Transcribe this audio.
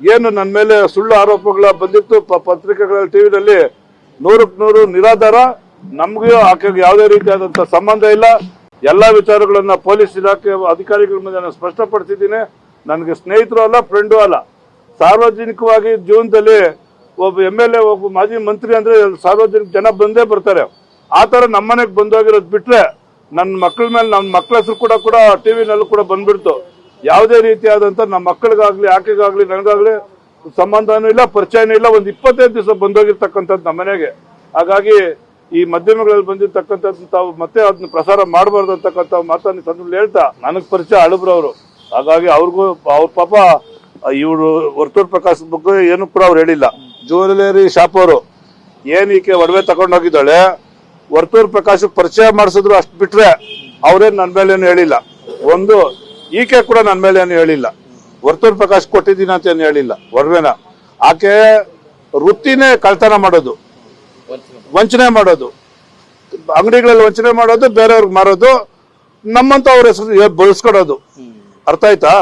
ಏನು ನನ್ನ ಮೇಲೆ ಸುಳ್ಳು ಆರೋಪಗಳ ಬಂದಿತ್ತು ಪತ್ರಿಕೆಗಳಲ್ಲಿ, ಟಿವಿನಲ್ಲಿ ನೂರಕ್ಕೆ ನೂರು ನಿರಾಧಾರ. ನಮಗೂ ಆಕೆಗೆ ಯಾವುದೇ ರೀತಿಯಾದಂಥ ಸಂಬಂಧ ಇಲ್ಲ. ಎಲ್ಲ ವಿಚಾರಗಳನ್ನ ಪೊಲೀಸ್ ಇಲಾಖೆ ಅಧಿಕಾರಿಗಳ ಮುಂದೆ ನಾನು ಸ್ಪಷ್ಟಪಡಿಸಿದ್ದೀನಿ. ನನಗೆ ಸ್ನೇಹಿತರು ಅಲ್ಲ ಫ್ರೆಂಡು ಅಲ್ಲ. ಸಾರ್ವಜನಿಕವಾಗಿ ಜೀವನದಲ್ಲಿ ಒಬ್ಬ ಎಂ ಎಲ್ ಎ, ಒಬ್ಬ ಮಾಜಿ ಮಂತ್ರಿ ಅಂದ್ರೆ ಸಾರ್ವಜನಿಕ ಜನ ಬಂದೇ ಬರ್ತಾರೆ. ಆ ಥರ ನಮ್ಮನೆಗೆ ಬಂದೋಗಿರೋದು ಬಿಟ್ರೆ ನನ್ನ ಮಕ್ಕಳ ಮೇಲೆ, ನನ್ನ ಮಕ್ಕಳ ಹೆಸರು ಕೂಡ ಕೂಡ, ಟಿವಿನಲ್ಲೂ ಕೂಡ ಬಂದ್ಬಿಡ್ತು. ಯಾವುದೇ ರೀತಿಯಾದಂಥ ನಮ್ಮ ಮಕ್ಕಳಿಗಾಗ್ಲಿ, ಆಕೆಗಾಗ್ಲಿ, ನನಗಾಗ್ಲಿ ಸಂಬಂಧನೂ ಇಲ್ಲ, ಪರಿಚಯನೂ ಇಲ್ಲ. ಒಂದು ಇಪ್ಪತ್ತೈದು ದಿವಸ ಬಂದೋಗಿರ್ತಕ್ಕಂಥದ್ದು ನಮ್ಮ ಮನೆಗೆ. ಹಾಗಾಗಿ ಈ ಮಾಧ್ಯಮಗಳಲ್ಲಿ ಬಂದಿರತಕ್ಕಂಥದ್ದು ತಾವು ಮತ್ತೆ ಅದನ್ನ ಪ್ರಸಾರ ಮಾಡಬಾರ್ದು ಅಂತಕ್ಕಂಥ ಮಾತನ್ನು ಸಂದರ್ಭದಲ್ಲಿ ಹೇಳ್ತಾ, ನನಗೆ ಪರಿಚಯ ಅಳುಬ್ರವರು ಹಾಗಾಗಿ ಅವ್ರಿಗೂ, ಅವ್ರ ಪಾಪ, ಇವರು ವರ್ತೂರ್ ಪ್ರಕಾಶ್ ಬಗ್ಗೆ ಏನು ಕೂಡ ಅವ್ರು ಹೇಳಿಲ್ಲ. ಜ್ಯುವೆಲರಿ ಶಾಪ್ ಅವರು. ಏನ್ ಈಕೆ ಒಡವೆ ತಗೊಂಡೋಗಿದ್ದಾಳೆ ವರ್ತೂರ್ ಪ್ರಕಾಶ್ ಪರಿಚಯ ಮಾಡಿಸಿದ್ರು ಅಷ್ಟು ಬಿಟ್ರೆ ಅವ್ರೇನ್ ನನ್ನ ಮೇಲೆ ಏನು ಹೇಳಿಲ್ಲ. ಒಂದು ಈಕೆ ಕೂಡ ನನ್ನ ಮೇಲೆ ಏನು ಹೇಳಿಲ್ಲ. ವರ್ತೂರ್ ಪ್ರಕಾಶ್ ಕೊಟ್ಟಿದ್ದೀನಿ ಅಂತ ಏನು ಹೇಳಿಲ್ಲ. ವರ್ವೇನ. ಆಕೆ ವೃತ್ತಿನೇ ಕಳ್ತನ ಮಾಡೋದು. ವಂಚನೆ ಮಾಡೋದು. ಅಂಗಡಿಗಳಲ್ಲಿ ವಂಚನೆ ಮಾಡೋದು ಬೇರೆಯವ್ರಿಗೆ ಮಾರೋದು ನಮ್ಮಂತ ಅವ್ರ ಹೆಸರು ಬಳಸ್ಕೊಡೋದು. ಅರ್ಥ ಆಯ್ತಾ?